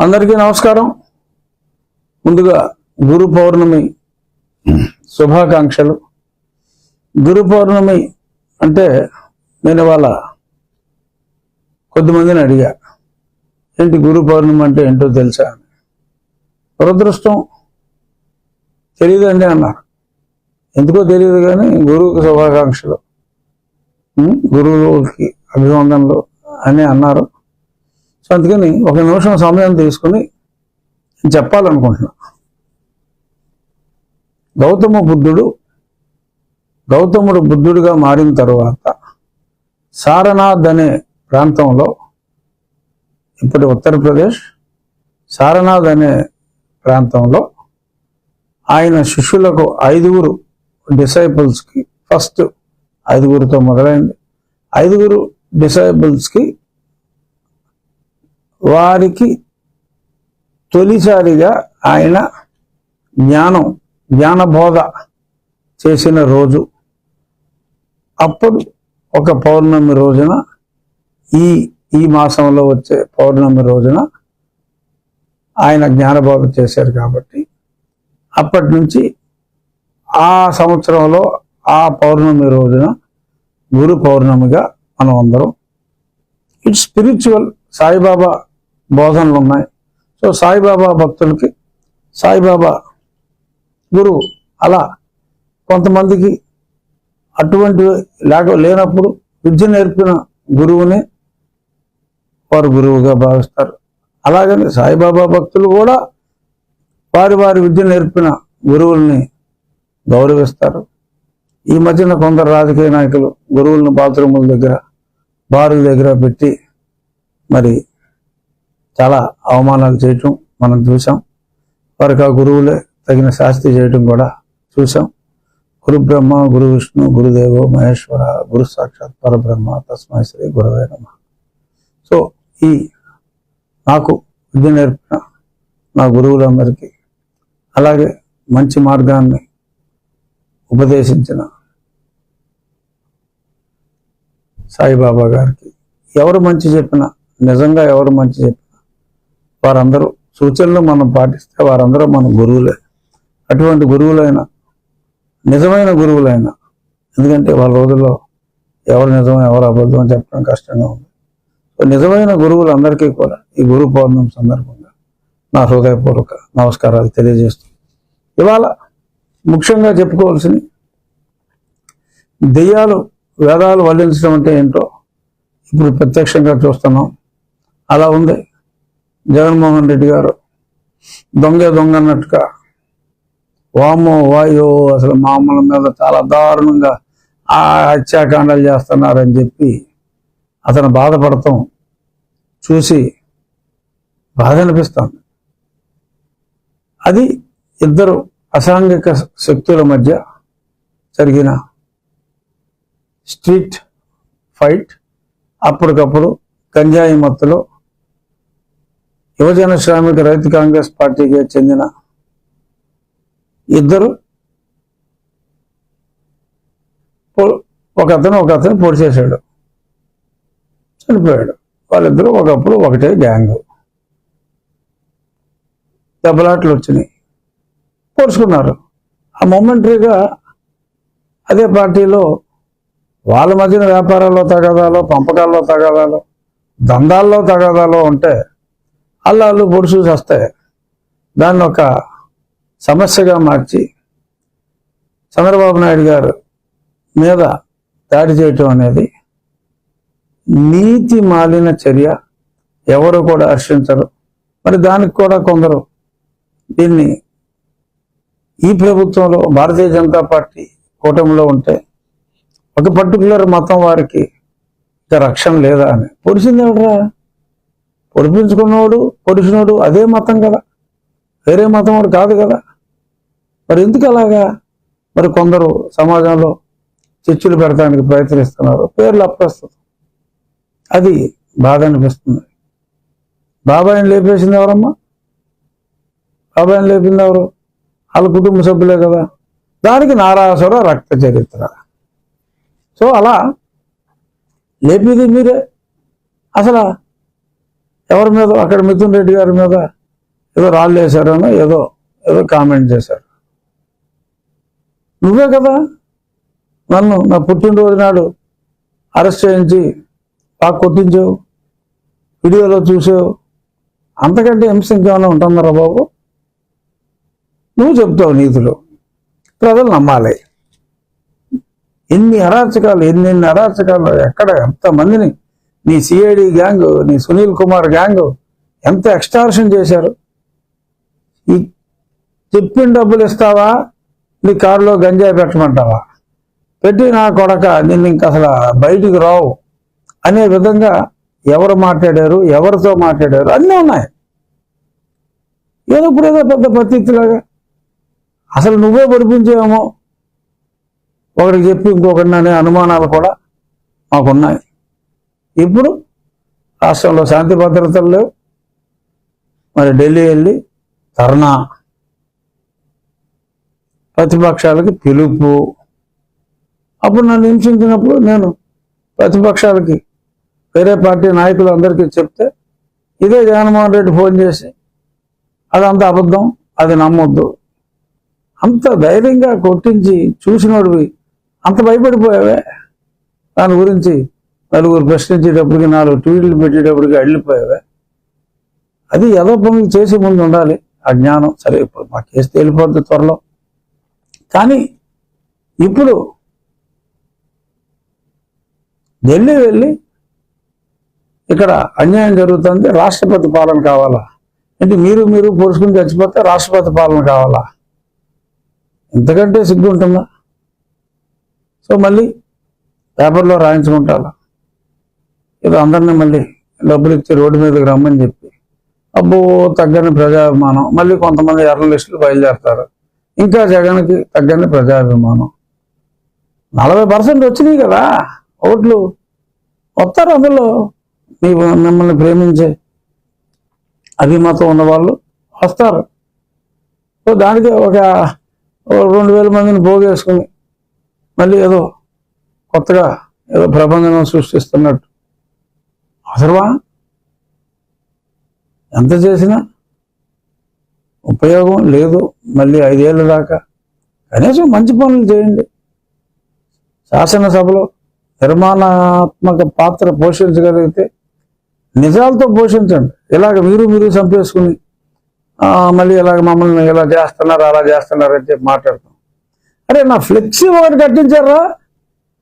అందరికీ నమస్కారం. ముందుగా గురు పౌర్ణమి శుభాకాంక్షలు. గురు పౌర్ణమి అంటే నేను ఇవాళ కొద్దిమందిని అడిగా ఏంటి గురు పౌర్ణమి అంటే ఏంటో తెలుసా? అని. దురదృష్టం తెలియదండి అన్నారు. ఎందుకో తెలియదు కానీ గురువుకి శుభాకాంక్షలు. గురువుకి అభివందనలు అని అన్నారు. సో అందుకని ఒక నిమిషం సమయం తీసుకుని నేను చెప్పాలనుకుంటున్నా. గౌతమ బుద్ధుడు గౌతముడు బుద్ధుడిగా మారిన తరువాత సారనాథ్ అనే ప్రాంతంలో ఇప్పటి ఉత్తరప్రదేశ్ సారనాథ్ అనే ప్రాంతంలో ఆయన శిష్యులకు ఐదుగురు డిసైపుల్స్కి ఫస్ట్ ఐదుగురితో మొదలైంది. ఐదుగురు డిసైపుల్స్కి వారికి తొలిసారిగా ఆయన జ్ఞానం జ్ఞానబోధ చేసిన రోజు. అప్పుడు ఒక పౌర్ణమి రోజున ఈ ఈ మాసంలో వచ్చే పౌర్ణమి రోజున ఆయన జ్ఞానబోధ చేశారు కాబట్టి అప్పటి నుంచి ఆ సంవత్సరంలో ఆ పౌర్ణమి రోజున గురు పౌర్ణమిగా మనం అందరం ఇట్స్ స్పిరిచువల్. సాయిబాబా బోధనలు ఉన్నాయి. సో సాయిబాబా భక్తులకి సాయిబాబా గురువు అలా కొంతమందికి అటువంటి లేక లేనప్పుడు విద్య నేర్పిన గురువుని వారు గురువుగా భావిస్తారు. అలాగని సాయిబాబా భక్తులు కూడా వారి వారి విద్య నేర్పిన గురువుల్ని గౌరవిస్తారు. ఈ మధ్యన కొందరు రాజకీయ నాయకులు గురువులను బాత్రూముల దగ్గర బారుల దగ్గర పెట్టి మరి చాలా అవమానాలు చేయటం మనం చూసాం వారికి ఆ గురువులే తగిన శాస్తి చేయటం కూడా చూసాం గురు బ్రహ్మ గురు విష్ణు గురుదేవో మహేశ్వర గురు సాక్షాత్ పరబ్రహ్మ తస్మై శ్రీ గురువే నమ. సో ఈ నాకు విద్య నేర్పిన నా గురువులందరికీ అలాగే మంచి మార్గాన్ని ఉపదేశించిన సాయిబాబా గారికి ఎవరు మంచి చెప్పినా నిజంగా ఎవరు మంచి చెప్పినా వారందరూ సూచనలు మనం పాటిస్తే వారందరూ మన గురువులే. అటువంటి గురువులైన నిజమైన గురువులైన ఎందుకంటే వాళ్ళ రోజుల్లో ఎవరు నిజం ఎవరు అబద్ధం చెప్పడం కష్టంగా ఉంది. సో నిజమైన గురువులందరికీ కూడా ఈ గురు పౌర్ణమి సందర్భంగా నా హృదయపూర్వక నమస్కారాలు తెలియజేస్తూ ఇవాళ ముఖ్యంగా చెప్పుకోవాల్సింది దెయ్యాలు వేదాలు వల్లించడం అంటే ఏంటో ఇప్పుడు ప్రత్యక్షంగా చూస్తున్నాం. అలా ఉంది. జగన్మోహన్ రెడ్డి గారు. దొంగ దొంగ అన్నట్టుగా వామో వాయో అసలు మామూలు మీద చాలా దారుణంగా ఆ హత్యాకాండాలు చేస్తున్నారని చెప్పి అతను బాధపడతాం. చూసి బాధ అనిపిస్తుంది అది ఇద్దరు అసాంఘిక శక్తుల మధ్య జరిగిన స్ట్రీట్ ఫైట్. అప్పటికప్పుడు గంజాయి మత్తులో యువజన శ్రామిక రైతు కాంగ్రెస్ పార్టీకి చెందిన ఇద్దరు ఒక అతను ఒక అతను పొడి చేశాడు. చనిపోయాడు. వాళ్ళిద్దరూ ఒకప్పుడు ఒకటే గ్యాంగ్. దెబ్బలాట్లు వచ్చినాయి. పోడ్చుకున్నారు ఆ మొమెంటరీగా అదే పార్టీలో వాళ్ళ మధ్యన వ్యాపారాల్లో తగాదాలో పంపకాల్లో తగాదాలో దందాల్లో తగాదాలో ఉంటే అల్లాళ్ళు పొడుసు వస్తాయి దాన్ని ఒక సమస్యగా మార్చి చంద్రబాబు నాయుడు గారు మీద దాడి చేయటం అనేది నీతి మాలిన చర్య. ఎవరు కూడా హర్షించరు. మరి దానికి కూడా కొందరు దీన్ని ఈ ప్రభుత్వంలో భారతీయ జనతా పార్టీ కూటమిలో ఉంటే ఒక పర్టికులర్ మతం వారికి ఇక రక్షణ లేదా అని. పొడిచింది ఎవడరా? పొడిపించుకున్నవాడు పొడిచినోడు అదే మతం కదా. వేరే మతం వాడు కాదు కదా. మరి ఎందుకు అలాగా? మరి కొందరు సమాజంలో చర్చలు పెడతానికి ప్రయత్నిస్తున్నారు. పేర్లు అప్రస్తుతం అది బాధ అనిపిస్తుంది. బాబాయిని లేపేసింది ఎవరమ్మా? బాబాయిని లేపింది ఎవరు? వాళ్ళ కుటుంబ సభ్యులే కదా. దానికి నారాసుర రక్త చరిత్ర. సో అలా లేపేది మీరే. అసలు ఎవరి మీద? అక్కడ మిథున్ రెడ్డి గారి మీద ఏదో రాళ్ళు వేశారనో ఏదో ఏదో కామెంట్ చేశారు. నువ్వే కదా నన్ను నా పుట్టినరోజు నాడు అరెస్ట్ చేయించి బాగా కొట్టించావు వీడియోలో చూసావు. అంతకంటే హింస ఇంకేమైనా ఉంటుందరా బాబు? నువ్వు చెప్తావు నీతులు. ప్రజలు నమ్మాలి. ఎన్ని అరాచకాలు ఎన్ని ఎన్ని అరాచకాలు ఎక్కడ ఎంతమందిని నీ సిఐడి గ్యాంగ్ నీ సునీల్ కుమార్ గ్యాంగ్ ఎంత ఎక్స్టార్షన్ చేశారు? ఈ చెప్పిన డబ్బులు ఇస్తావా? నీ కారులో గంజాయి పెట్టమంటావా? పెట్టి నా కొడక నిన్ను ఇంక అసలు బయటికి రావు అనే విధంగా ఎవరు మాట్లాడారు? ఎవరితో మాట్లాడారు? అన్నీ ఉన్నాయి. ఏదో ఇప్పుడు ఏదో పెద్ద పత్తిలాగా అసలు నువ్వే పడిపించేమో. ఒకరికి చెప్పి ఇంకొకరిని అనే అనుమానాలు కూడా మాకున్నాయి. ఇప్పుడు రాష్ట్రంలో శాంతి భద్రతలు లేవు. మరి ఢిల్లీ వెళ్ళి ధర్నా ప్రతిపక్షాలకి పిలుపు. అప్పుడు నన్ను హింసించినప్పుడు నేను ప్రతిపక్షాలకి వేరే పార్టీ నాయకులు అందరికీ చెప్తే ఇదే జగన్మోహన్ రెడ్డి ఫోన్ చేసి అదంతా అబద్ధం అది నమ్మొద్దు. అంత ధైర్యంగా కొట్టించి చూసినోడివి. అంత భయపడిపోయావే? దాని గురించి నలుగురు ప్రశ్నించేటప్పటికి నాలుగు ట్వీట్లు పెట్టేటప్పటికి వెళ్ళిపోయావే అది ఏదో పనులు చేసే ముందు ఉండాలి. ఆ జ్ఞానం సరే ఇప్పుడు మా కేసు తేలిపోద్ది త్వరలో. కానీ ఇప్పుడు ఢిల్లీ వెళ్ళి ఇక్కడ అన్యాయం జరుగుతుంది రాష్ట్రపతి పాలన కావాలా? అంటే మీరు మీరు పురుషుకుని చచ్చిపోతే రాష్ట్రపతి పాలన కావాలా? ఇంతకంటే సిగ్గు ఉంటుందా సో మళ్ళీ పేపర్లో రాయించుకుంటారా ఏదో అందరినీ మళ్ళీ డబ్బులు ఇచ్చి రోడ్డు మీదకి రమ్మని చెప్పి. అబ్బో తగ్గని ప్రజాభిమానం. మళ్ళీ కొంతమంది జర్నలిస్టులు బయలుదేరతారు. ఇంకా జగన్కి తగ్గని ప్రజాభిమానం. నలభై పర్సెంట్ వచ్చినాయి కదా ఓట్లు. వస్తారు అందులో. మీ మిమ్మల్ని ప్రేమించే అభిమతం ఉన్న వాళ్ళు వస్తారు. సో దానికి ఒక రెండు వేల మందిని పోగేసుకుని మళ్ళీ ఏదో కొత్తగా ఏదో ప్రబంధనం సృష్టిస్తున్నట్టు. అసర్వా ఎంత చేసినా ఉపయోగం లేదు మళ్ళీ ఐదేళ్ళ దాకా. కనీసం మంచి పనులు చేయండి. శాసనసభలో నిర్మాణాత్మక పాత్ర పోషించగలిగితే నిజాలతో పోషించండి. ఇలాగ మీరు మీరు చంపేసుకుని మళ్ళీ ఇలాగ మమ్మల్ని ఇలా చేస్తున్నారు అలా చేస్తున్నారు అని చెప్పి మాట్లాడతాం. అరే నా ఫ్లెక్సీ ఒకటి కట్టించారా?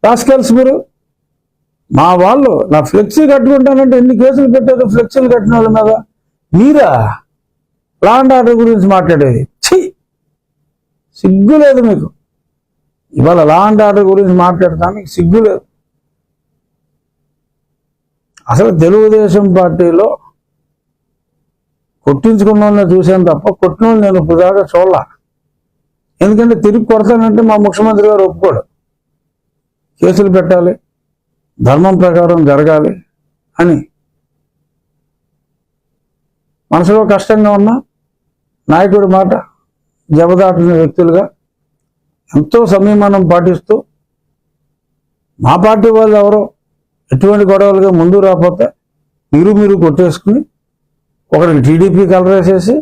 రాస్కెల్స్ మీరు? మా వాళ్ళు నా ఫ్లెక్సీ కట్టుకుంటానంటే ఎన్ని కేసులు పెట్టారు? ఫ్లెక్సీలు కట్టిన వాళ్ళ మీద. మీరా? లా అండ్ ఆర్డర్ గురించి మాట్లాడేది. ఛీ! సిగ్గు లేదు మీకు. ఇవాళ లా అండ్ ఆర్డర్ గురించి మాట్లాడటానికి సిగ్గు లేదు. అసలు తెలుగుదేశం పార్టీలో కొట్టించుకున్న వాళ్ళని చూశాను తప్ప కొట్టిన వాళ్ళు నేను ఇప్పుడు దాకా చూడాల. ఎందుకంటే తిరిగి కొడతానంటే మా ముఖ్యమంత్రి గారు ఒప్పుకోడు. కేసులు పెట్టాలి. ధర్మం ప్రకారం జరగాలి అని. మనసులో కష్టంగా ఉన్న నాయకుడి మాట జబదాటిన వ్యక్తులుగా ఎంతో సంయమనం పాటిస్తూ మా పార్టీ వాళ్ళు ఎవరో ఎటువంటి గొడవలుగా ముందు రాకపోతే మీరు మీరు కొట్టేసుకుని ఒకరికి టీడీపీ కలరేసేసి